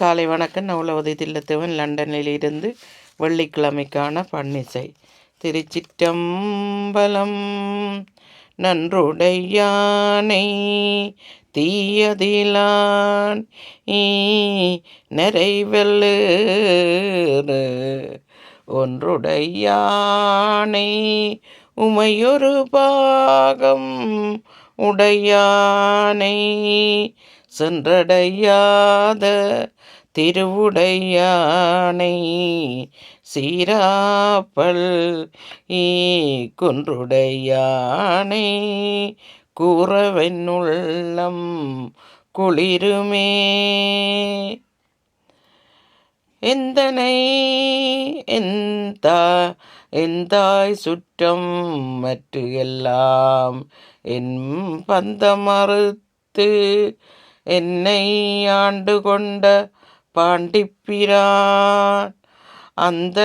காலை வணக்கம். நவுலவதி தில்லத்தவன் லண்டனில் இருந்து வெள்ளிக்கிழமைக்கான பன்னிசை. திருச்சிற்றம்பலம் நன்றுடையானை தீயதிலான் நிறைவெல்லு ஒன்றுடையானை உமையொரு பாகம் உடையானை சென்றடையாத திருவுடையானை சீராப்பல் ஈ குன்றுடையானை கூறவென்னுள்ளம் குளிருமே. எந்தனை எந்தா எந்தாய் சுற்றம் மற்ற எல்லாம் என் பந்தமறுத்து என்னை ஆண்டு கொண்ட பாண்டிப்பிரான். அந்த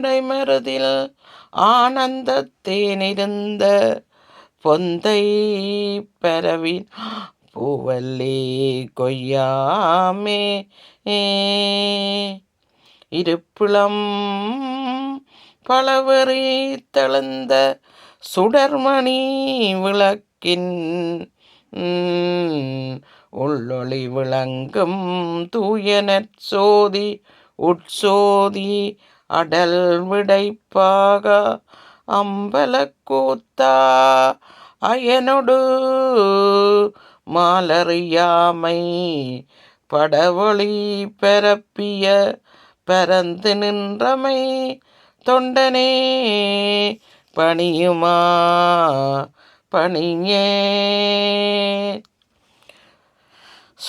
இடைமருதில் ஆனந்தத்தேனிருந்த பொந்தை பரவின். பூவல்லி கொய்யாமே. இருப்பிளம் பலவரி தளர்ந்த சுடர்மணி விளக்கின் உள்ளொளி விளங்கும் தூயனற் சோதி உட்சோதி அடல் விடைப்பாக அம்பல கூத்தா அயனொடு மாலறியாமை படவொளி பரப்பிய பரந்து நின்றமை தொண்டனே பணியுமா பணியே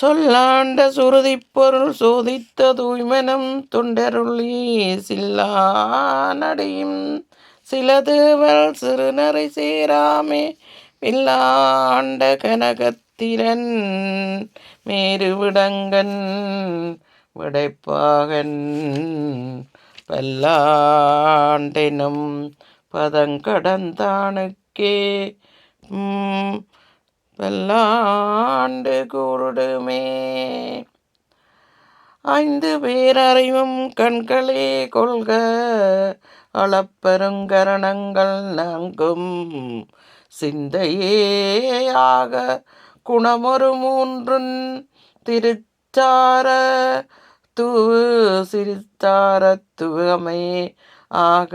சொல்லாண்ட சுருதி பொருள் சோதித்த தூய்மனம் தொண்டருளி சில்லா நடியும் சில தேவல் சிறுநரை சேராமே வில்லாண்ட கனகத்திரன் மேருவிடங்கன் விடைப்பாகன் பல்லாண்டெனும் பதங்கடந்தானுக்கே. பல்லாண்டு கூடுமே ஐந்து பேரறிவும் கண்களே கொள்க அளப்பெருங்கரணங்கள் நான்கும் சிந்தையேயாக குணமொரு மூன்றுன் திருச்சார துவு சிரித்தார ஆக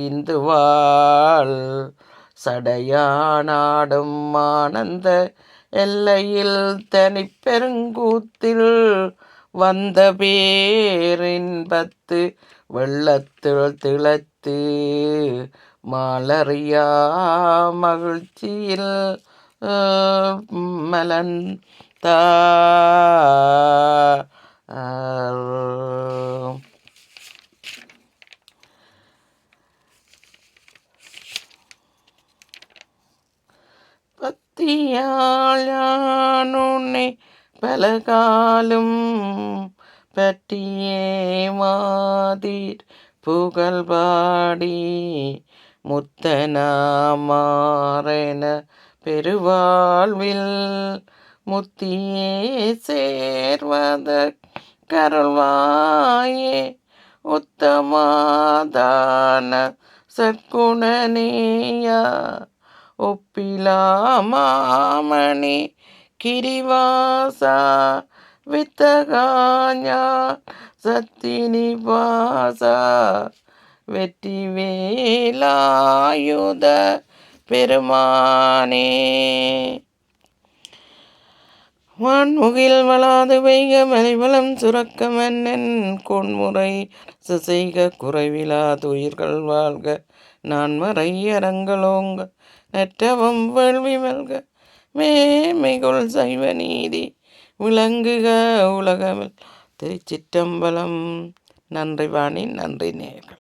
இந்துவாள் சடையானாடும் ஆனந்த எல்லையில் தனிப்பெருங்கூத்தில் வந்த பேரின்பத்து வெள்ளத்தில் திளத்து மாலறியா மகிழ்ச்சியில் மலந்தா பத்தியாளுன்னை பலகாலும் பற்றியே மாதிர் புகழ் பாடி முத்தனாமாறென பெருவாழ்வில் முத்தியே சேர்வத கருள்வாயே உத்தமாதான சற்குணனேயா ஒப்பிலாமாமணி கிரிவாசா வித்தகாஞா சத்தினி வாசா வெற்றி வேலாயுத பெருமானே. வான்முகில் வளாது வைக மலைவளம் சுரக்க மன்னன் கொன்முறை சசைக குறைவிலா துயிர்கள் வாழ்க நான் மறையரங்களோங்க நற்றவம் வேள்வி மல்க மேமைகுள் சைவ நீதி விளங்குக உலகமில். திருச்சிற்றம்பலம். நன்றி வாணி நன்றி நேர்கள்.